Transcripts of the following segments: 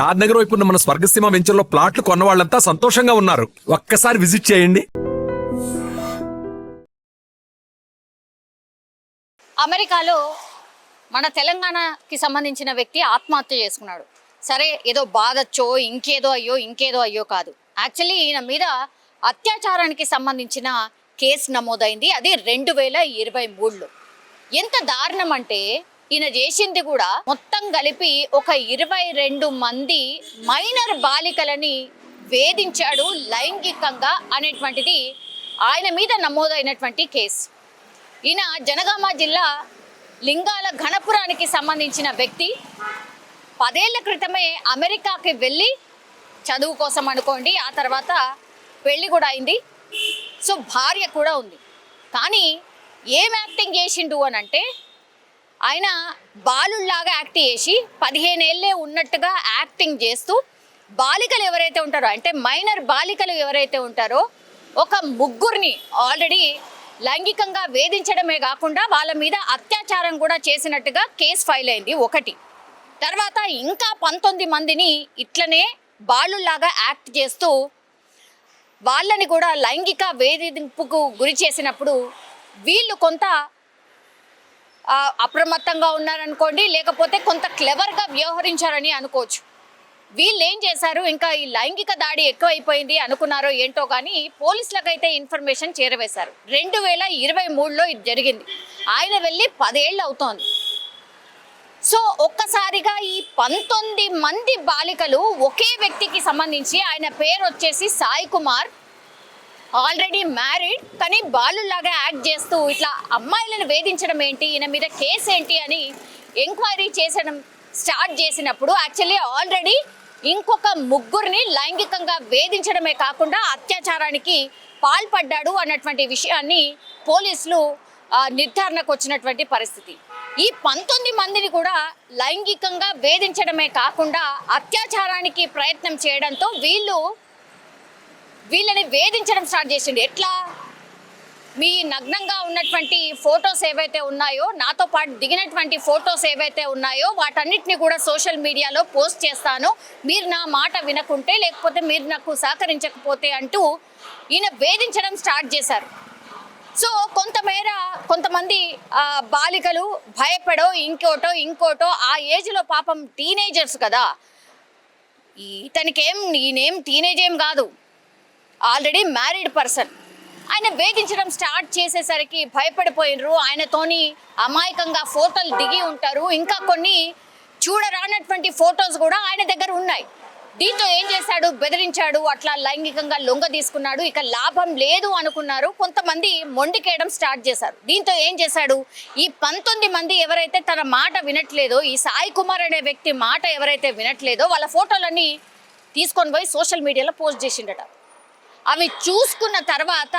షాద్ నగర్ వైపు ఉన్న మన స్వర్గసీమ వెంచర్లో ప్లాట్లు కొన్న వాళ్ళంతా సంతోషంగా ఉన్నారు. ఒక్కసారి విజిట్ చేయండి. అమెరికాలో మన తెలంగాణకి సంబంధించిన వ్యక్తి ఆత్మహత్య చేసుకున్నాడు. సరే ఏదో బాధచ్చో ఇంకేదో అయ్యో ఇంకేదో అయ్యో కాదు. యాక్చువల్లీ ఈయన మీద అత్యాచారానికి సంబంధించిన కేసు నమోదైంది. అది రెండు వేల ఇరవై మూడులో. ఎంత దారుణం అంటే ఈయన చేసింది కూడా మొత్తం కలిపి ఒక ఇరవై రెండు మంది మైనర్ బాలికలని వేధించాడు లైంగికంగా అనేటువంటిది ఆయన మీద నమోదైనటువంటి కేసు. ఈయన జనగామ జిల్లా లింగాల ఘనపురానికి సంబంధించిన వ్యక్తి. పదేళ్ళ క్రితమే అమెరికాకి వెళ్ళి చదువు కోసం అనుకోండి ఆ తర్వాత పెళ్ళి కూడా అయింది. సో భార్య కూడా ఉంది. కానీ ఏం యాక్టింగ్ చేసిండు అని అంటే ఆయన బాలుల్లాగా యాక్ట్ చేసి పదిహేనేళ్ళే ఉన్నట్టుగా యాక్టింగ్ చేస్తూ బాలికలు ఎవరైతే ఉంటారో అంటే మైనర్ బాలికలు ఎవరైతే ఉంటారో ఒక ముగ్గురిని ఆల్రెడీ లైంగికంగా వేధించడమే కాకుండా వాళ్ళ మీద అత్యాచారం కూడా చేసినట్టుగా కేసు ఫైల్ అయింది ఒకటి. తర్వాత ఇంకా పంతొమ్మిది మందిని ఇట్లనే బాలుల్లాగా యాక్ట్ చేస్తూ వాళ్ళని కూడా లైంగిక వేధింపుకు గురి చేసినప్పుడు వీళ్ళు కొంత అప్రమత్తంగా ఉన్నారనుకోండి లేకపోతే కొంత క్లెవర్గా వ్యవహరించారని అనుకోవచ్చు. వీళ్ళు ఏం చేశారు? ఇంకా ఈ లైంగిక దాడి ఎక్కువైపోయింది అనుకున్నారో ఏంటో కానీ పోలీసులకైతే ఇన్ఫర్మేషన్ చేరవేశారు. రెండు వేల ఇరవై మూడులో ఇది జరిగింది. ఆయన వెళ్ళి పదేళ్ళు అవుతోంది. సో ఒక్కసారిగా ఈ పంతొమ్మిది మంది బాలికలు ఒకే వ్యక్తికి సంబంధించి ఆయన పేరు వచ్చేసి సాయి కుమార్ ఆల్రెడీ మ్యారీడ్ కానీ బాలులాగా యాక్ట్ చేస్తూ ఇట్లా అమ్మాయిలను వేధించడం ఏంటి? ఈయన మీద కేసు ఏంటి? అని ఎంక్వైరీ చేసడం స్టార్ట్ చేసినప్పుడు యాక్చువల్లీ ఆల్రెడీ ఇంకొక ముగ్గురిని లైంగికంగా వేధించడమే కాకుండా అత్యాచారానికి పాల్పడ్డాడు అన్నటువంటి విషయాన్ని పోలీసులు నిర్ధారణకు వచ్చినటువంటి పరిస్థితి. ఈ పంతొమ్మిది మందిని కూడా లైంగికంగా వేధించడమే కాకుండా అత్యాచారానికి ప్రయత్నం చేయడంతో వీళ్ళు వీళ్ళని వేధించడం స్టార్ట్ చేసిండు. ఎట్లా? మీ నగ్నంగా ఉన్నటువంటి ఫొటోస్ ఏవైతే ఉన్నాయో నాతో పాటు దిగినటువంటి ఫొటోస్ ఏవైతే ఉన్నాయో వాటన్నిటిని కూడా సోషల్ మీడియాలో పోస్ట్ చేస్తాను. మీరు నా మాట వినకుంటే లేకపోతే మీరు నాకు సహకరించకపోతే అంటూ ఈయన వేధించడం స్టార్ట్ చేశారు. సో కొంతమేర కొంతమంది బాలికలు భయపడో ఇంకోటో ఇంకోటో ఆ ఏజ్లో పాపం టీనేజర్స్ కదా. ఇతనికేం నేనేం టీనేజ్ ఏం కాదు. Already married person. ఆయన వేధించడం స్టార్ట్ చేసేసరికి భయపడిపోయినరు. ఆయనతోని అమాయకంగా ఫోటోలు దిగి ఉంటారు. ఇంకా కొన్ని చూడరానటువంటి ఫొటోస్ కూడా ఆయన దగ్గర ఉన్నాయి. దీంతో ఏం చేశాడు? బెదిరించాడు. అట్లా లైంగికంగా లొంగ తీసుకున్నాడు. ఇక లాభం లేదు అనుకున్నారు. కొంతమంది మొండికేయడం స్టార్ట్ చేశారు. దీంతో ఏం చేశాడు? ఈ పంతొమ్మిది మంది ఎవరైతే తన మాట వినట్లేదో ఈ సాయి కుమార్ అనే వ్యక్తి మాట ఎవరైతే వినట్లేదో వాళ్ళ ఫోటోలన్నీ తీసుకొని పోయి సోషల్ మీడియాలో పోస్ట్ చేసిండట. అవి చూసుకున్న తర్వాత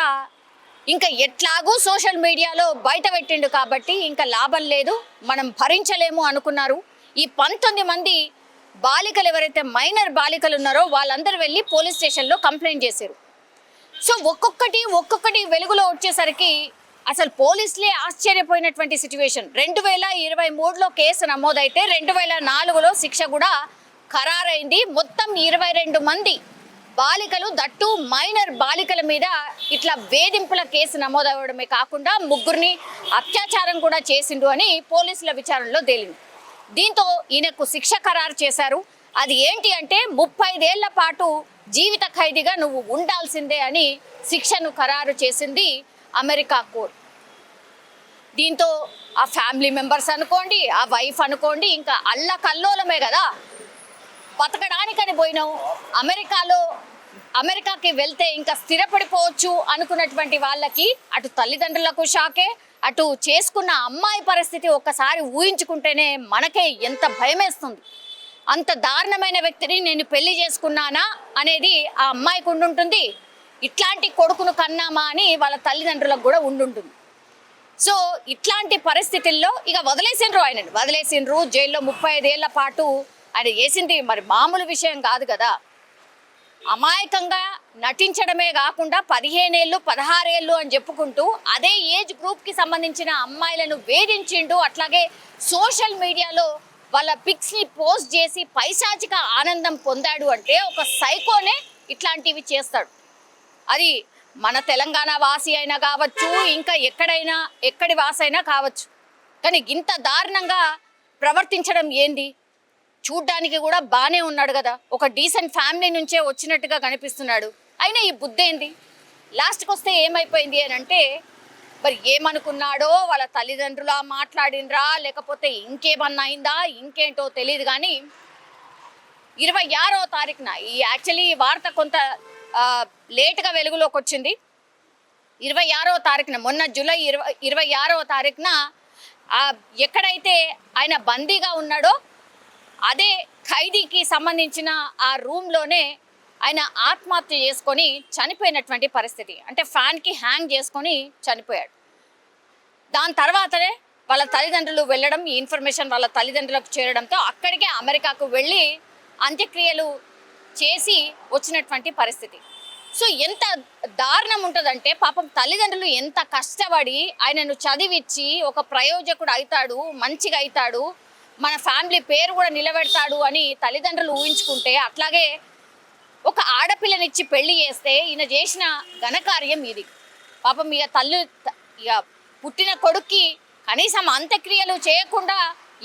ఇంకా ఎట్లాగూ సోషల్ మీడియాలో బయట పెట్టిండు కాబట్టి ఇంకా లాభం లేదు మనం భరించలేము అనుకున్నారు. ఈ పంతొమ్మిది మంది బాలికలు ఎవరైతే మైనర్ బాలికలు ఉన్నారో వాళ్ళందరూ వెళ్ళి పోలీస్ స్టేషన్లో కంప్లైంట్ చేశారు. సో ఒక్కొక్కటి ఒక్కొక్కటి వెలుగులో వచ్చేసరికి అసలు పోలీసులే ఆశ్చర్యపోయినటువంటి సిచ్యువేషన్. రెండు వేల ఇరవై మూడులో కేసు నమోదైతే రెండు వేల నాలుగులో శిక్ష కూడా ఖరారైంది. మొత్తం ఇరవై రెండు మంది బాలికలు దట్టు మైనర్ బాలికల మీద ఇట్లా వేధింపుల కేసు నమోదవడమే కాకుండా ముగ్గురిని అత్యాచారం కూడా చేసిండు అని పోలీసుల విచారణలో తేలింది. దీంతో ఈయనకు శిక్ష ఖరారు చేశారు. అది ఏంటి అంటే ముప్పైదేళ్ళ పాటు జీవిత ఖైదీగా నువ్వు ఉండాల్సిందే అని శిక్షను ఖరారు చేసింది అమెరికా కోర్టు. దీంతో ఆ ఫ్యామిలీ మెంబర్స్ అనుకోండి ఆ వైఫ్ అనుకోండి ఇంకా అల్ల కల్లోలమే కదా. బతకడానికని పోయినావు. అమెరికాలో అమెరికాకి వెళ్తే ఇంకా స్థిరపడిపోవచ్చు అనుకున్నటువంటి వాళ్ళకి అటు తల్లిదండ్రులకు షాకే అటు చేసుకున్న అమ్మాయి పరిస్థితి ఒక్కసారి ఊహించుకుంటేనే మనకే ఎంత భయమేస్తుంది. అంత దారుణమైన వ్యక్తిని నేను పెళ్ళి చేసుకున్నానా అనేది ఆ అమ్మాయికి ఉండుంటుంది. ఇట్లాంటి కొడుకును కన్నామా అని వాళ్ళ తల్లిదండ్రులకు కూడా ఉండుంటుంది. సో ఇట్లాంటి పరిస్థితుల్లో ఇక వదిలేసిండ్రు ఆయనను. వదిలేసిండ్రు జైల్లో ముప్పై ఐదేళ్ళ పాటు ఆయన చేసింది మరి మామూలు విషయం కాదు కదా. అమాయకంగా నటించడమే కాకుండా పదిహేనేళ్ళు పదహారేళ్ళు అని చెప్పుకుంటూ అదే ఏజ్ గ్రూప్కి సంబంధించిన అమ్మాయిలను వేధించిండు. అట్లాగే సోషల్ మీడియాలో వాళ్ళ పిక్స్ని పోస్ట్ చేసి పైశాచిక ఆనందం పొందాడు అంటే ఒక సైకోనే ఇట్లాంటివి చేస్తాడు. అది మన తెలంగాణ వాసి అయినా కావచ్చు ఇంకా ఎక్కడైనా ఎక్కడి వాసైనా కావచ్చు. కానీ ఇంత దారుణంగా ప్రవర్తించడం ఏంది? చూడ్డానికి కూడా బాగానే ఉన్నాడు కదా. ఒక డీసెంట్ ఫ్యామిలీ నుంచే వచ్చినట్టుగా కనిపిస్తున్నాడు. అయినా ఈ బుద్ధి ఏంది లాస్ట్కి వస్తే ఏమైపోయింది అని అంటే మరి ఏమనుకున్నాడో వాళ్ళ తల్లిదండ్రులా మాట్లాడినరా లేకపోతే ఇంకేమన్నా అయిందా ఇంకేంటో తెలియదు కానీ ఇరవై ఆరో తారీఖున ఈ యాక్చువల్లీ ఈ వార్త కొంత లేట్గా లేటుగా వెలుగులోకి వచ్చింది. ఇరవై ఆరో తారీఖున మొన్న జూలై ఇరవై ఇరవై ఆరో తారీఖున ఎక్కడైతే ఆయన బందీగా ఉన్నాడో అదే ఖైదీకి సంబంధించిన ఆ రూమ్లోనే ఆయన ఆత్మహత్య చేసుకొని చనిపోయినటువంటి పరిస్థితి. అంటే ఫ్యాన్కి హ్యాంగ్ చేసుకొని చనిపోయాడు. దాని తర్వాతనే వాళ్ళ తల్లిదండ్రులు వెళ్ళడం ఈ ఇన్ఫర్మేషన్ వాళ్ళ తల్లిదండ్రులకు చేరడంతో అక్కడికే అమెరికాకు వెళ్ళి అంత్యక్రియలు చేసి వచ్చినటువంటి పరిస్థితి. సో ఎంత దారుణం ఉంటుందంటే పాపం తల్లిదండ్రులు ఎంత కష్టపడి ఆయనను చదివిచ్చి ఒక ప్రయోజకుడు అవుతాడు మంచిగా అవుతాడు మన ఫ్యామిలీ పేరు కూడా నిలబెడతాడు అని తల్లిదండ్రులు ఊహించుకుంటే అట్లాగే ఒక ఆడపిల్లనిచ్చి పెళ్ళి చేస్తే ఈయన చేసిన ఘనకార్యం ఇది. పాపం ఇక తల్లి ఇక పుట్టిన కొడుక్కి కనీసం అంత్యక్రియలు చేయకుండా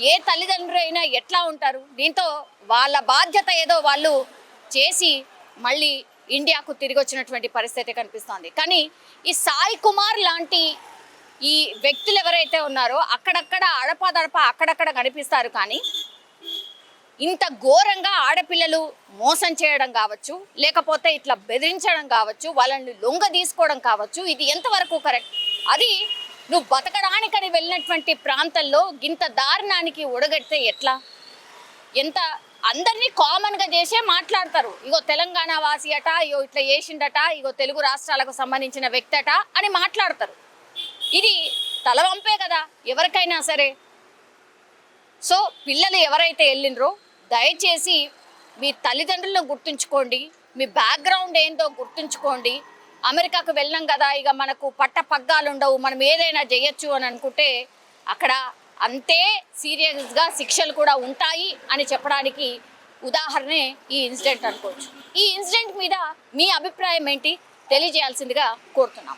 ఏ తల్లిదండ్రులు అయినా ఎట్లా ఉంటారు? దీంతో వాళ్ళ బాధ్యత ఏదో వాళ్ళు చేసి మళ్ళీ ఇండియాకు తిరిగి వచ్చినటువంటి పరిస్థితి కనిపిస్తోంది. కానీ ఈ సాయి కుమార్ లాంటి ఈ వ్యక్తులు ఎవరైతే ఉన్నారో అక్కడక్కడ అడపాదడప అక్కడక్కడ కనిపిస్తారు కానీ ఇంత ఘోరంగా ఆడపిల్లలు మోసం చేయడం కావచ్చు లేకపోతే ఇట్లా బెదిరించడం కావచ్చు వాళ్ళని లొంగ తీసుకోవడం కావచ్చు ఇది ఎంతవరకు కరెక్ట్? అది నువ్వు బతకడానికని వెళ్ళినటువంటి ప్రాంతంలో ఇంత దారుణానికి ఉడగడితే ఎట్లా? ఎంత అందరినీ కామన్గా చేసే మాట్లాడతారు. ఇగో తెలంగాణ వాసి అట ఇగో ఇట్లా చేసిండట ఇగో తెలుగు రాష్ట్రాలకు సంబంధించిన వ్యక్తి అట అని మాట్లాడతారు. ఇది తలవంపే కదా ఎవరికైనా సరే. సో పిల్లలు ఎవరైతే వెళ్ళినరో దయచేసి మీ తల్లిదండ్రులను గుర్తుంచుకోండి మీ బ్యాక్గ్రౌండ్ ఏందో గుర్తుంచుకోండి. అమెరికాకు వెళ్ళాం కదా ఇక మనకు పట్ట పగ్గాలు ఉండవు మనం ఏదైనా చేయొచ్చు అని అనుకుంటే అక్కడ అంతే సీరియస్గా శిక్షలు కూడా ఉంటాయి అని చెప్పడానికి ఉదాహరణే ఈ ఇన్సిడెంట్ అనుకోవచ్చు. ఈ ఇన్సిడెంట్ మీద మీ అభిప్రాయం ఏంటి? తెలియజేయాల్సిందిగా కోరుతున్నాం.